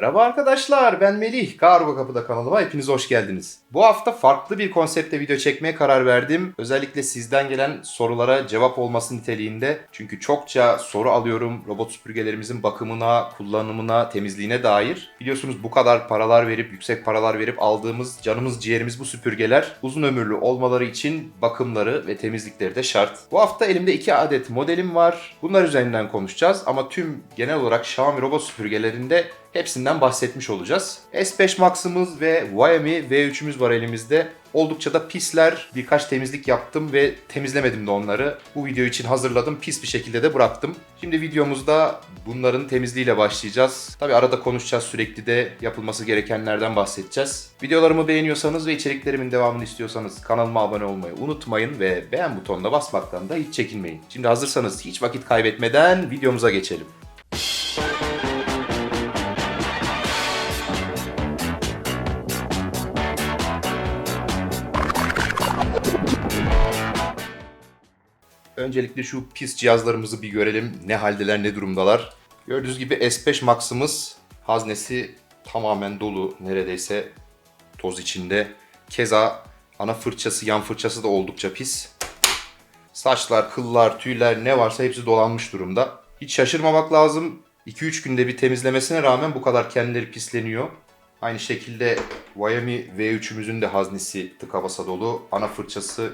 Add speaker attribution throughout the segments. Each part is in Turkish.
Speaker 1: Merhaba arkadaşlar ben Melih. Kargo Kapıda kanalıma hepiniz hoş geldiniz. Bu hafta farklı bir konsepte video çekmeye karar verdim. Özellikle sizden gelen sorulara cevap olması niteliğinde. Çünkü çokça soru alıyorum robot süpürgelerimizin bakımına, kullanımına, temizliğine dair. Biliyorsunuz bu kadar paralar verip, yüksek paralar verip aldığımız canımız ciğerimiz bu süpürgeler uzun ömürlü olmaları için bakımları ve temizlikleri de şart. Bu hafta elimde iki adet modelim var. Bunlar üzerinden konuşacağız ama tüm genel olarak Xiaomi robot süpürgelerinde hepsinden bahsetmiş olacağız. S5 Max'ımız ve Xiaomi V3'ümüz var elimizde. Oldukça da pisler. Birkaç temizlik yaptım ve temizlemedim de onları. Bu video için hazırladım. Pis bir şekilde de bıraktım. Şimdi videomuzda bunların temizliğiyle başlayacağız. Tabi arada konuşacağız sürekli de yapılması gerekenlerden bahsedeceğiz. Videolarımı beğeniyorsanız ve içeriklerimin devamını istiyorsanız kanalıma abone olmayı unutmayın ve beğen butonuna basmaktan da hiç çekinmeyin. Şimdi hazırsanız hiç vakit kaybetmeden videomuza geçelim. Öncelikle şu pis cihazlarımızı bir görelim. Ne haldeler, ne durumdalar. Gördüğünüz gibi S5 Max'ımız haznesi tamamen dolu. Neredeyse toz içinde. Keza ana fırçası, yan fırçası da oldukça pis. Saçlar, kıllar, tüyler ne varsa hepsi dolanmış durumda. Hiç şaşırmamak lazım. 2-3 günde bir temizlemesine rağmen bu kadar kendileri pisleniyor. Aynı şekilde Xiaomi V3'ümüzün de haznesi tıka basa dolu. Ana fırçası,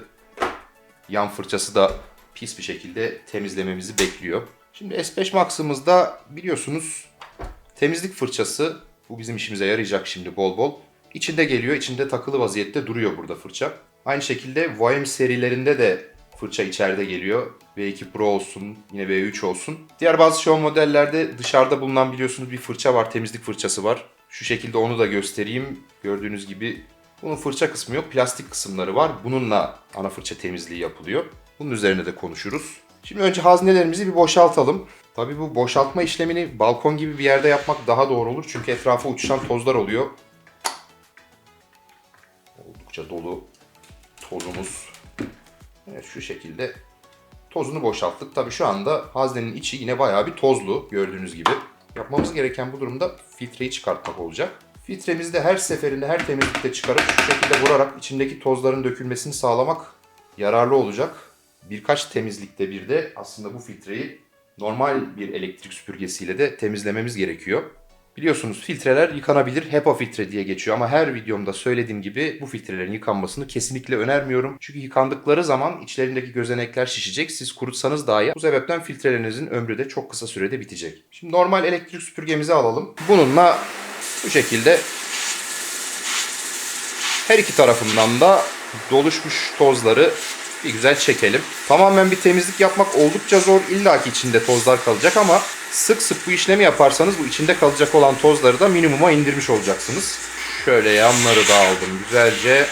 Speaker 1: yan fırçası da pis bir şekilde temizlememizi bekliyor. Şimdi S5 Max'ımızda biliyorsunuz temizlik fırçası. Bu bizim işimize yarayacak şimdi bol bol. İçinde geliyor, içinde takılı vaziyette duruyor burada fırça. Aynı şekilde Xiaomi serilerinde de fırça içeride geliyor. V2 Pro olsun, yine V3 olsun. Diğer bazı Xiaomi modellerde dışarıda bulunan biliyorsunuz bir fırça var, temizlik fırçası var. Şu şekilde onu da göstereyim. Gördüğünüz gibi bunun fırça kısmı yok, plastik kısımları var. Bununla ana fırça temizliği yapılıyor. Bunun üzerine de konuşuruz. Şimdi önce haznelerimizi bir boşaltalım. Tabii bu boşaltma işlemini balkon gibi bir yerde yapmak daha doğru olur. Çünkü etrafa uçuşan tozlar oluyor. Oldukça dolu tozumuz. Evet şu şekilde tozunu boşalttık. Tabii şu anda haznenin içi yine bayağı bir tozlu gördüğünüz gibi. Yapmamız gereken bu durumda filtreyi çıkartmak olacak. Filtremizi de her seferinde her temizlikte çıkarıp şu şekilde vurarak içindeki tozların dökülmesini sağlamak yararlı olacak. Birkaç temizlikte bir de aslında bu filtreyi normal bir elektrik süpürgesiyle de temizlememiz gerekiyor. Biliyorsunuz filtreler yıkanabilir HEPA filtre diye geçiyor ama her videomda söylediğim gibi bu filtrelerin yıkanmasını kesinlikle önermiyorum. Çünkü yıkandıkları zaman içlerindeki gözenekler şişecek. Siz kurutsanız dahi bu sebepten filtrelerinizin ömrü de çok kısa sürede bitecek. Şimdi normal elektrik süpürgemizi alalım. Bununla bu şekilde her iki tarafından da doluşmuş tozları bir güzel çekelim. Tamamen bir temizlik yapmak oldukça zor. İlla ki içinde tozlar kalacak ama sık sık bu işlemi yaparsanız bu içinde kalacak olan tozları da minimuma indirmiş olacaksınız. Şöyle yanları da aldım güzelce.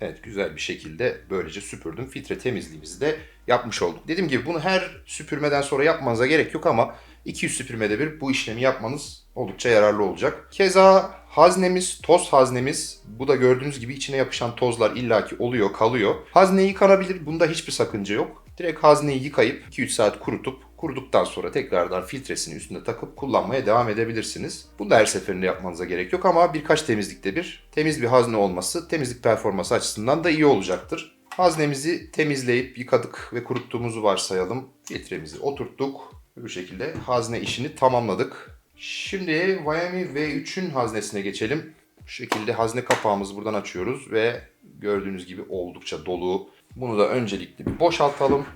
Speaker 1: Evet güzel bir şekilde böylece süpürdüm. Filtre temizliğimizi de yapmış olduk. Dediğim gibi bunu her süpürmeden sonra yapmanıza gerek yok ama 200 süpürmede bir bu işlemi yapmanız oldukça yararlı olacak. Keza haznemiz, toz haznemiz. Bu da gördüğünüz gibi içine yapışan tozlar illaki oluyor, kalıyor. Hazne yıkanabilir. Bunda hiçbir sakınca yok. Direkt hazneyi yıkayıp 2-3 saat kurutup kuruduktan sonra tekrardan filtresini üstüne takıp kullanmaya devam edebilirsiniz. Bunu da her seferinde yapmanıza gerek yok ama birkaç temizlikte bir temiz bir hazne olması temizlik performansı açısından da iyi olacaktır. Haznemizi temizleyip yıkadık ve kuruttuğumuzu varsayalım. Filtremizi oturttuk. Bu şekilde hazne işini tamamladık. Şimdi Xiaomi V3'ün haznesine geçelim. Bu şekilde hazne kapağımızı buradan açıyoruz ve gördüğünüz gibi oldukça dolu. Bunu da öncelikle bir boşaltalım.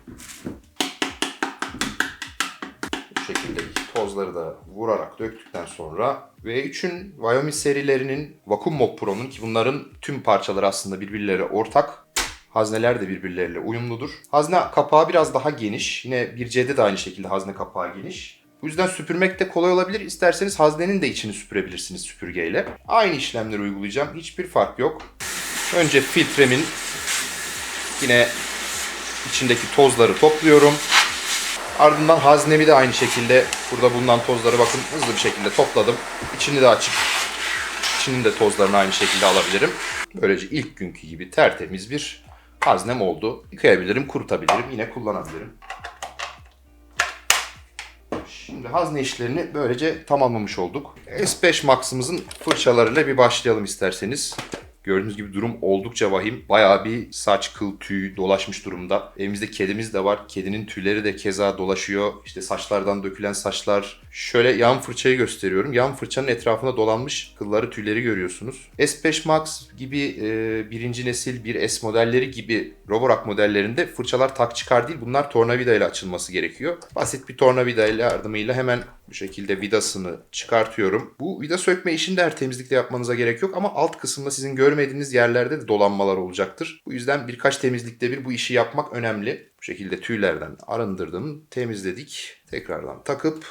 Speaker 1: Bu şekilde tozları da vurarak döktükten sonra V3'ün Xiaomi serilerinin Vacuum Mop Pro'nun ki bunların tüm parçaları aslında birbirleriyle ortak. Hazneler de birbirleriyle uyumludur. Hazne kapağı biraz daha geniş. Yine 1C'de de aynı şekilde hazne kapağı geniş. Bu yüzden süpürmek de kolay olabilir. İsterseniz haznenin de içini süpürebilirsiniz süpürgeyle. Aynı işlemleri uygulayacağım. Hiçbir fark yok. Önce filtremin yine içindeki tozları topluyorum. Ardından haznemi de aynı şekilde burada bulunan tozları bakın hızlı bir şekilde topladım. İçini de açıp içinin de tozlarını aynı şekilde alabilirim. Böylece ilk günkü gibi tertemiz bir haznem oldu. Yıkayabilirim, kurutabilirim, yine kullanabilirim. Şimdi hazne işlerini böylece tamamlamış olduk. S5 Max'ımızın fırçalarıyla bir başlayalım isterseniz. Gördüğünüz gibi durum oldukça vahim. Bayağı bir saç, kıl, tüy dolaşmış durumda. Evimizde kedimiz de var. Kedinin tüyleri de keza dolaşıyor. İşte saçlardan dökülen saçlar. Şöyle yan fırçayı gösteriyorum. Yan fırçanın etrafına dolanmış kılları, tüyleri görüyorsunuz. S5 Max gibi e, birinci nesil bir S modelleri gibi Roborock modellerinde fırçalar tak çıkar değil. Bunlar tornavida ile açılması gerekiyor. Basit bir tornavida ile yardımıyla hemen bu şekilde vidasını çıkartıyorum. Bu vida sökme işini her temizlikte yapmanıza gerek yok ama alt kısımda sizin görmediğiniz yerlerde de dolanmalar olacaktır. Bu yüzden birkaç temizlikte bir bu işi yapmak önemli. Bu şekilde tüylerden arındırdım, temizledik. Tekrardan takıp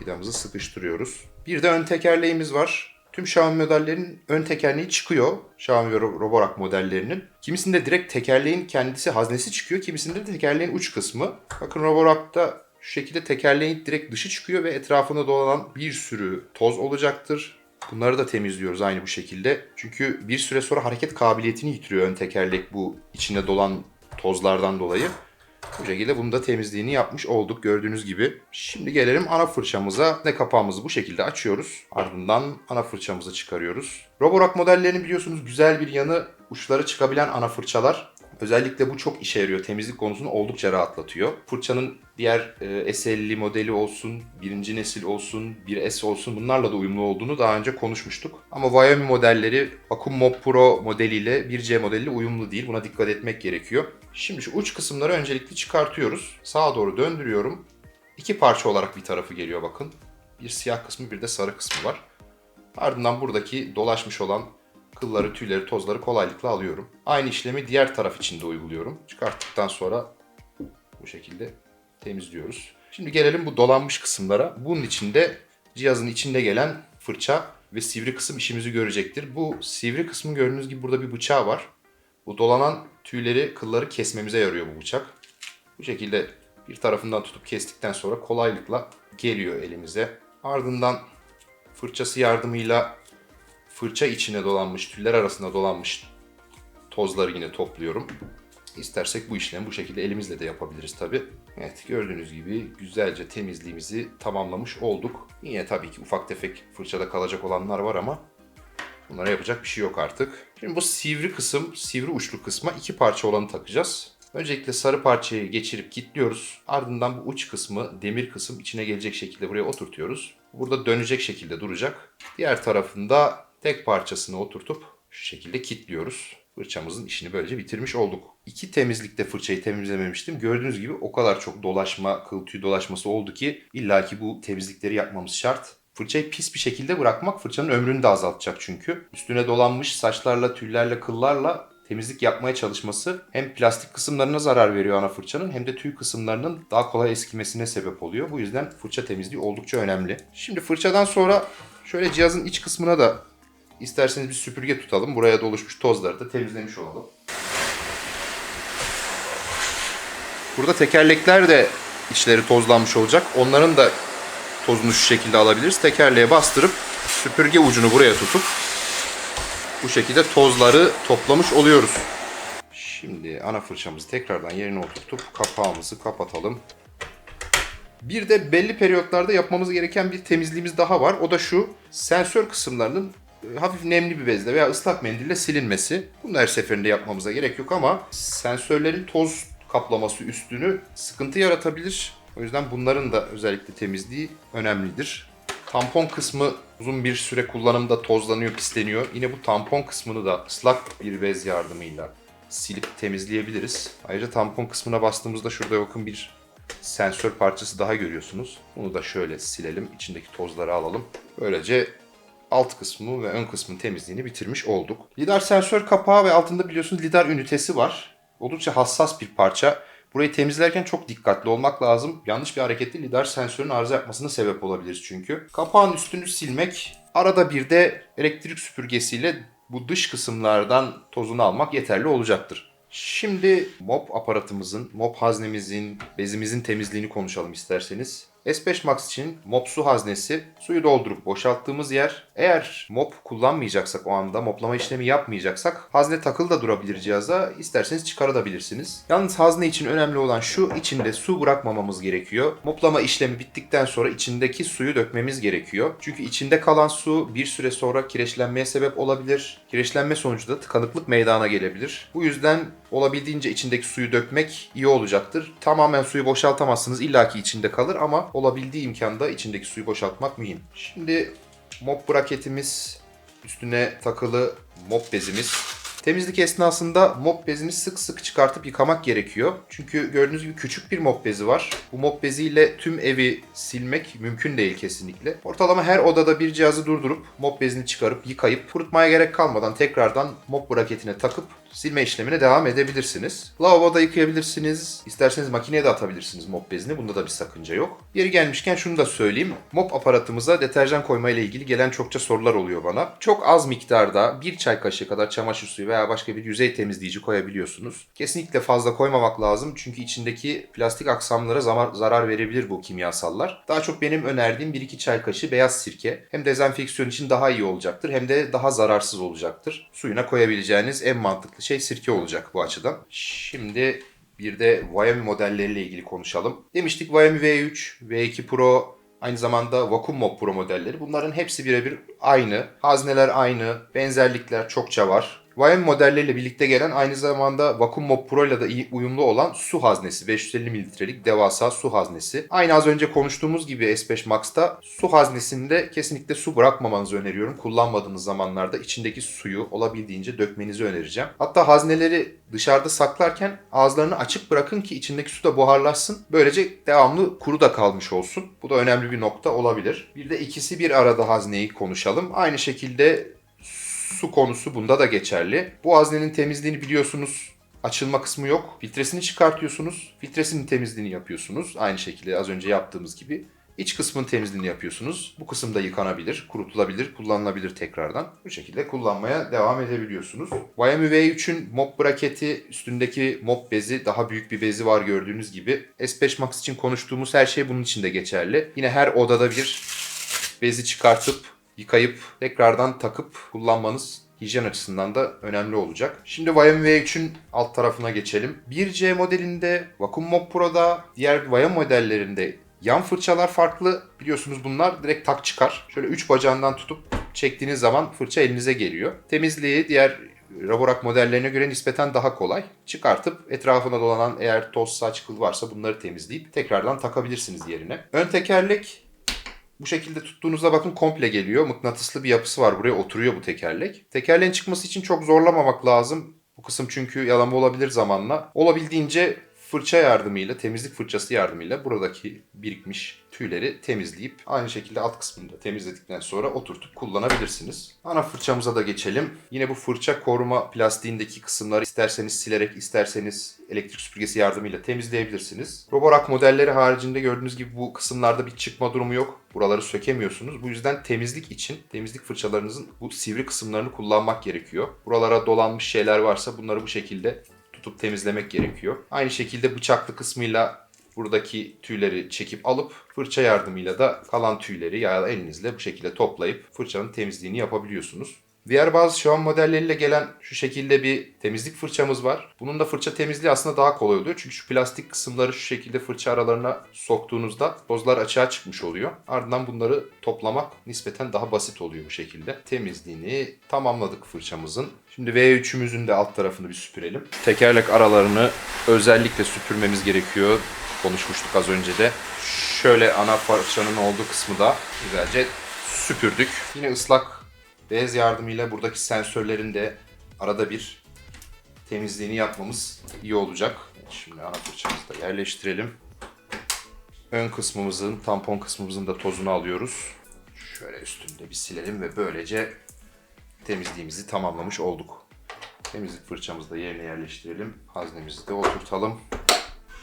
Speaker 1: vidamızı sıkıştırıyoruz. Bir de ön tekerleğimiz var. Tüm Xiaomi modellerinin ön tekerleği çıkıyor. Xiaomi ve Ro- Roborock modellerinin. Kimisinde direkt tekerleğin kendisi haznesi çıkıyor. Kimisinde de tekerleğin uç kısmı. Bakın Roborock'ta şu şekilde tekerleğin direkt dışı çıkıyor ve etrafında dolanan bir sürü toz olacaktır. Bunları da temizliyoruz aynı bu şekilde. Çünkü bir süre sonra hareket kabiliyetini yitiriyor ön tekerlek bu içinde dolan tozlardan dolayı. Bu şekilde bunu da temizliğini yapmış olduk gördüğünüz gibi. Şimdi gelelim ana fırçamıza. Ne kapağımızı bu şekilde açıyoruz. Ardından ana fırçamızı çıkarıyoruz. Roborock modellerinin biliyorsunuz güzel bir yanı uçları çıkabilen ana fırçalar. Özellikle bu çok işe yarıyor. Temizlik konusunu oldukça rahatlatıyor. Fırçanın diğer e, S50 modeli olsun, birinci nesil olsun, bir S olsun bunlarla da uyumlu olduğunu daha önce konuşmuştuk. Ama Xiaomi modelleri Vacuum Mop Pro modeliyle 1C modeliyle uyumlu değil. Buna dikkat etmek gerekiyor. Şimdi şu uç kısımları öncelikle çıkartıyoruz. Sağa doğru döndürüyorum. İki parça olarak bir tarafı geliyor bakın. Bir siyah kısmı bir de sarı kısmı var. Ardından buradaki dolaşmış olan kılları, tüyleri, tozları kolaylıkla alıyorum. Aynı işlemi diğer taraf için de uyguluyorum. Çıkarttıktan sonra bu şekilde temizliyoruz. Şimdi gelelim bu dolanmış kısımlara. Bunun içinde cihazın içinde gelen fırça ve sivri kısım işimizi görecektir. Bu sivri kısmın gördüğünüz gibi burada bir bıçağı var. Bu dolanan tüyleri, kılları kesmemize yarıyor bu bıçak. Bu şekilde bir tarafından tutup kestikten sonra kolaylıkla geliyor elimize. Ardından fırçası yardımıyla fırça içine dolanmış, tüyler arasında dolanmış tozları yine topluyorum. İstersek bu işlemi bu şekilde elimizle de yapabiliriz tabi. Evet gördüğünüz gibi güzelce temizliğimizi tamamlamış olduk. Yine tabii ki ufak tefek fırçada kalacak olanlar var ama bunlara yapacak bir şey yok artık. Şimdi bu sivri kısım, sivri uçlu kısma iki parça olanı takacağız. Öncelikle sarı parçayı geçirip kilitliyoruz. Ardından bu uç kısmı, demir kısım içine gelecek şekilde buraya oturtuyoruz. Burada dönecek şekilde duracak. Diğer tarafında tek parçasını oturtup şu şekilde kilitliyoruz. Fırçamızın işini böylece bitirmiş olduk. İki temizlikte fırçayı temizlememiştim. Gördüğünüz gibi o kadar çok dolaşma, kıl tüy dolaşması oldu ki illaki bu temizlikleri yapmamız şart. Fırçayı pis bir şekilde bırakmak fırçanın ömrünü de azaltacak çünkü. Üstüne dolanmış saçlarla, tüllerle, kıllarla temizlik yapmaya çalışması hem plastik kısımlarına zarar veriyor ana fırçanın hem de tüy kısımlarının daha kolay eskimesine sebep oluyor. Bu yüzden fırça temizliği oldukça önemli. Şimdi fırçadan sonra şöyle cihazın iç kısmına da isterseniz bir süpürge tutalım. Buraya da oluşmuş tozları da temizlemiş olalım. Burada tekerlekler de içleri tozlanmış olacak. Onların da tozunu şu şekilde alabiliriz. Tekerleğe bastırıp süpürge ucunu buraya tutup bu şekilde tozları toplamış oluyoruz. Şimdi ana fırçamızı tekrardan yerine oturtup kapağımızı kapatalım. Bir de belli periyotlarda yapmamız gereken bir temizliğimiz daha var. O da şu sensör kısımlarının hafif nemli bir bezle veya ıslak mendille silinmesi. Bunu her seferinde yapmamıza gerek yok ama sensörlerin toz kaplaması üstünü sıkıntı yaratabilir. O yüzden bunların da özellikle temizliği önemlidir. Tampon kısmı uzun bir süre kullanımda tozlanıyor, pisleniyor. Yine bu tampon kısmını da ıslak bir bez yardımıyla silip temizleyebiliriz. Ayrıca tampon kısmına bastığımızda şurada bakın bir sensör parçası daha görüyorsunuz. Bunu da şöyle silelim. içindeki tozları alalım. Böylece alt kısmı ve ön kısmın temizliğini bitirmiş olduk. Lidar sensör kapağı ve altında biliyorsunuz lidar ünitesi var. Oldukça hassas bir parça. Burayı temizlerken çok dikkatli olmak lazım. Yanlış bir hareketli lidar sensörün arıza yapmasına sebep olabiliriz çünkü. Kapağın üstünü silmek, arada bir de elektrik süpürgesiyle bu dış kısımlardan tozunu almak yeterli olacaktır. Şimdi mop aparatımızın, mop haznemizin, bezimizin temizliğini konuşalım isterseniz. S5 Max için mop su haznesi suyu doldurup boşalttığımız yer. Eğer mop kullanmayacaksak o anda moplama işlemi yapmayacaksak hazne takılı da durabilir cihaza. İsterseniz çıkarabilirsiniz. Yalnız hazne için önemli olan şu içinde su bırakmamamız gerekiyor. Moplama işlemi bittikten sonra içindeki suyu dökmemiz gerekiyor. Çünkü içinde kalan su bir süre sonra kireçlenmeye sebep olabilir. Kireçlenme sonucu da tıkanıklık meydana gelebilir. Bu yüzden olabildiğince içindeki suyu dökmek iyi olacaktır. Tamamen suyu boşaltamazsınız. illaki içinde kalır ama olabildiği imkanda içindeki suyu boşaltmak mühim. Şimdi mop braketimiz, üstüne takılı mop bezimiz. Temizlik esnasında mop bezini sık sık çıkartıp yıkamak gerekiyor. Çünkü gördüğünüz gibi küçük bir mop bezi var. Bu mop beziyle tüm evi silmek mümkün değil kesinlikle. Ortalama her odada bir cihazı durdurup mop bezini çıkarıp yıkayıp kurutmaya gerek kalmadan tekrardan mop braketine takıp silme işlemine devam edebilirsiniz. Lavaboda yıkayabilirsiniz. İsterseniz makineye de atabilirsiniz mop bezini. Bunda da bir sakınca yok. Yeri gelmişken şunu da söyleyeyim. Mop aparatımıza deterjan koyma ile ilgili gelen çokça sorular oluyor bana. Çok az miktarda bir çay kaşığı kadar çamaşır suyu veya başka bir yüzey temizleyici koyabiliyorsunuz. Kesinlikle fazla koymamak lazım çünkü içindeki plastik aksamlara zarar verebilir bu kimyasallar. Daha çok benim önerdiğim 1-2 çay kaşığı beyaz sirke hem dezenfeksiyon için daha iyi olacaktır hem de daha zararsız olacaktır. Suyuna koyabileceğiniz en mantıklı şey sirke olacak bu açıdan. Şimdi bir de Xiaomi modelleriyle ilgili konuşalım. Demiştik Xiaomi V3, V2 Pro, aynı zamanda Vacuum Mop Pro modelleri. Bunların hepsi birebir aynı. Hazneler aynı, benzerlikler çokça var. Xiaomi modelleriyle birlikte gelen aynı zamanda Vacuum Mop Pro ile de iyi uyumlu olan su haznesi. 550 mililitrelik devasa su haznesi. Aynı az önce konuştuğumuz gibi S5 Max'ta su haznesinde kesinlikle su bırakmamanızı öneriyorum. Kullanmadığınız zamanlarda içindeki suyu olabildiğince dökmenizi önereceğim. Hatta hazneleri dışarıda saklarken ağızlarını açık bırakın ki içindeki su da buharlaşsın. Böylece devamlı kuru da kalmış olsun. Bu da önemli bir nokta olabilir. Bir de ikisi bir arada hazneyi konuşalım. Aynı şekilde su konusu bunda da geçerli. Bu haznenin temizliğini biliyorsunuz. Açılma kısmı yok. Filtresini çıkartıyorsunuz. Filtresinin temizliğini yapıyorsunuz. Aynı şekilde az önce yaptığımız gibi. İç kısmın temizliğini yapıyorsunuz. Bu kısım da yıkanabilir, kurutulabilir, kullanılabilir tekrardan. Bu şekilde kullanmaya devam edebiliyorsunuz. Xiaomi V3'ün mop braketi, üstündeki mop bezi, daha büyük bir bezi var gördüğünüz gibi. S5 Max için konuştuğumuz her şey bunun için de geçerli. Yine her odada bir bezi çıkartıp yıkayıp tekrardan takıp kullanmanız hijyen açısından da önemli olacak. Şimdi Xiaomi V3'ün alt tarafına geçelim. 1C modelinde, Vacuum Mop Pro'da, diğer Xiaomi modellerinde yan fırçalar farklı. Biliyorsunuz bunlar direkt tak çıkar. Şöyle 3 bacağından tutup çektiğiniz zaman fırça elinize geliyor. Temizliği diğer Raborak modellerine göre nispeten daha kolay. Çıkartıp etrafına dolanan eğer toz, saç, kıl varsa bunları temizleyip tekrardan takabilirsiniz yerine. Ön tekerlek bu şekilde tuttuğunuzda bakın komple geliyor. Mıknatıslı bir yapısı var. Buraya oturuyor bu tekerlek. Tekerleğin çıkması için çok zorlamamak lazım. Bu kısım çünkü yalama olabilir zamanla. Olabildiğince fırça yardımıyla, temizlik fırçası yardımıyla buradaki birikmiş tüyleri temizleyip aynı şekilde alt kısmını da temizledikten sonra oturtup kullanabilirsiniz. Ana fırçamıza da geçelim. Yine bu fırça koruma plastiğindeki kısımları isterseniz silerek, isterseniz elektrik süpürgesi yardımıyla temizleyebilirsiniz. Roborak modelleri haricinde gördüğünüz gibi bu kısımlarda bir çıkma durumu yok. Buraları sökemiyorsunuz. Bu yüzden temizlik için temizlik fırçalarınızın bu sivri kısımlarını kullanmak gerekiyor. Buralara dolanmış şeyler varsa bunları bu şekilde tutup temizlemek gerekiyor. Aynı şekilde bıçaklı kısmıyla buradaki tüyleri çekip alıp fırça yardımıyla da kalan tüyleri ya elinizle bu şekilde toplayıp fırçanın temizliğini yapabiliyorsunuz. Diğer bazı Xiaomi modelleriyle gelen şu şekilde bir temizlik fırçamız var. Bunun da fırça temizliği aslında daha kolay oluyor. Çünkü şu plastik kısımları şu şekilde fırça aralarına soktuğunuzda tozlar açığa çıkmış oluyor. Ardından bunları toplamak nispeten daha basit oluyor bu şekilde. Temizliğini tamamladık fırçamızın. Şimdi V3'ümüzün de alt tarafını bir süpürelim. Tekerlek aralarını özellikle süpürmemiz gerekiyor. Konuşmuştuk az önce de. Şöyle ana fırçanın olduğu kısmı da güzelce süpürdük. Yine ıslak bez yardımıyla buradaki sensörlerin de arada bir temizliğini yapmamız iyi olacak. Şimdi ana fırçamızı da yerleştirelim. Ön kısmımızın, tampon kısmımızın da tozunu alıyoruz. Şöyle üstünde bir silelim ve böylece temizliğimizi tamamlamış olduk. Temizlik fırçamızı da yerine yerleştirelim. Haznemizi de oturtalım.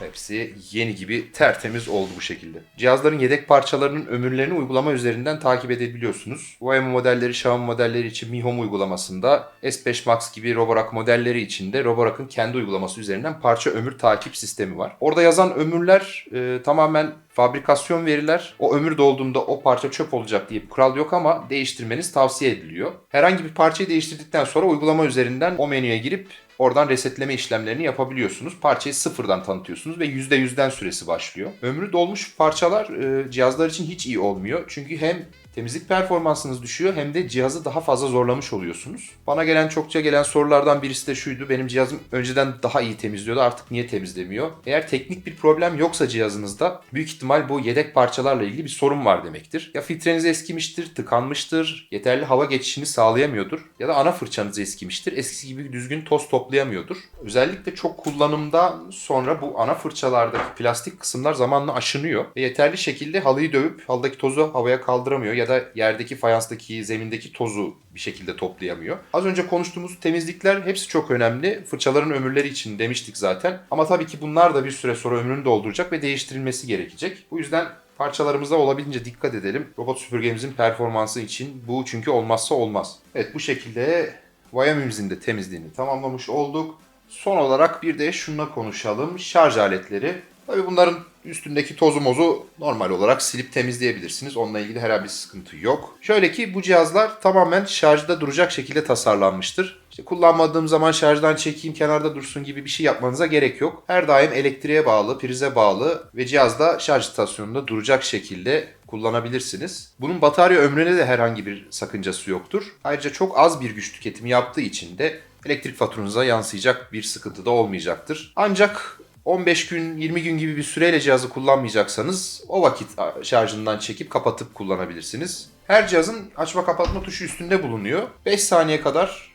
Speaker 1: Hepsi yeni gibi tertemiz oldu bu şekilde. Cihazların yedek parçalarının ömürlerini uygulama üzerinden takip edebiliyorsunuz. Xiaomi modelleri, Xiaomi modelleri için Mi Home uygulamasında, S5 Max gibi Roborak modelleri için de Roborak'ın kendi uygulaması üzerinden parça ömür takip sistemi var. Orada yazan ömürler e, tamamen fabrikasyon veriler. O ömür dolduğunda o parça çöp olacak diye bir kural yok ama değiştirmeniz tavsiye ediliyor. Herhangi bir parçayı değiştirdikten sonra uygulama üzerinden o menüye girip Oradan resetleme işlemlerini yapabiliyorsunuz. Parçayı sıfırdan tanıtıyorsunuz ve %100'den süresi başlıyor. Ömrü dolmuş parçalar e, cihazlar için hiç iyi olmuyor. Çünkü hem temizlik performansınız düşüyor hem de cihazı daha fazla zorlamış oluyorsunuz. Bana gelen çokça gelen sorulardan birisi de şuydu. Benim cihazım önceden daha iyi temizliyordu artık niye temizlemiyor? Eğer teknik bir problem yoksa cihazınızda büyük ihtimal bu yedek parçalarla ilgili bir sorun var demektir. Ya filtreniz eskimiştir, tıkanmıştır, yeterli hava geçişini sağlayamıyordur ya da ana fırçanız eskimiştir, eskisi gibi düzgün toz toplayamıyordur. Özellikle çok kullanımdan sonra bu ana fırçalardaki plastik kısımlar zamanla aşınıyor ve yeterli şekilde halıyı dövüp halıdaki tozu havaya kaldıramıyor ya da yerdeki fayanstaki, zemindeki tozu bir şekilde toplayamıyor. Az önce konuştuğumuz temizlikler hepsi çok önemli. Fırçaların ömürleri için demiştik zaten. Ama tabii ki bunlar da bir süre sonra ömrünü dolduracak ve değiştirilmesi gerekecek. Bu yüzden parçalarımıza olabildiğince dikkat edelim. Robot süpürgemizin performansı için bu çünkü olmazsa olmaz. Evet bu şekilde Xiaomi'mizin de temizliğini tamamlamış olduk. Son olarak bir de şununla konuşalım. Şarj aletleri. Tabii bunların üstündeki tozu mozu normal olarak silip temizleyebilirsiniz. Onunla ilgili herhangi bir sıkıntı yok. Şöyle ki bu cihazlar tamamen şarjda duracak şekilde tasarlanmıştır. İşte kullanmadığım zaman şarjdan çekeyim kenarda dursun gibi bir şey yapmanıza gerek yok. Her daim elektriğe bağlı, prize bağlı ve cihazda şarj istasyonunda duracak şekilde kullanabilirsiniz. Bunun batarya ömrüne de herhangi bir sakıncası yoktur. Ayrıca çok az bir güç tüketimi yaptığı için de elektrik faturanıza yansıyacak bir sıkıntı da olmayacaktır. Ancak 15 gün 20 gün gibi bir süreyle cihazı kullanmayacaksanız o vakit şarjından çekip kapatıp kullanabilirsiniz. Her cihazın açma kapatma tuşu üstünde bulunuyor. 5 saniye kadar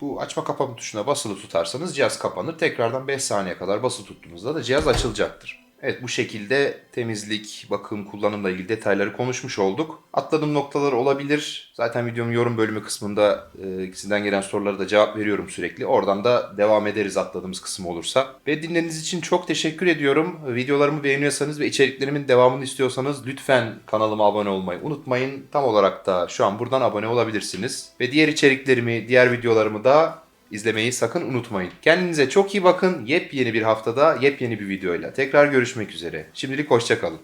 Speaker 1: bu açma kapatma tuşuna basılı tutarsanız cihaz kapanır. Tekrardan 5 saniye kadar basılı tuttuğunuzda da cihaz açılacaktır. Evet bu şekilde temizlik, bakım, kullanımla ilgili detayları konuşmuş olduk. Atladığım noktalar olabilir. Zaten videonun yorum bölümü kısmında e, sizden gelen sorulara da cevap veriyorum sürekli. Oradan da devam ederiz atladığımız kısım olursa. Ve dinlediğiniz için çok teşekkür ediyorum. Videolarımı beğeniyorsanız ve içeriklerimin devamını istiyorsanız lütfen kanalıma abone olmayı unutmayın. Tam olarak da şu an buradan abone olabilirsiniz. Ve diğer içeriklerimi, diğer videolarımı da İzlemeyi sakın unutmayın. Kendinize çok iyi bakın. Yepyeni bir haftada yepyeni bir videoyla tekrar görüşmek üzere. Şimdilik hoşçakalın.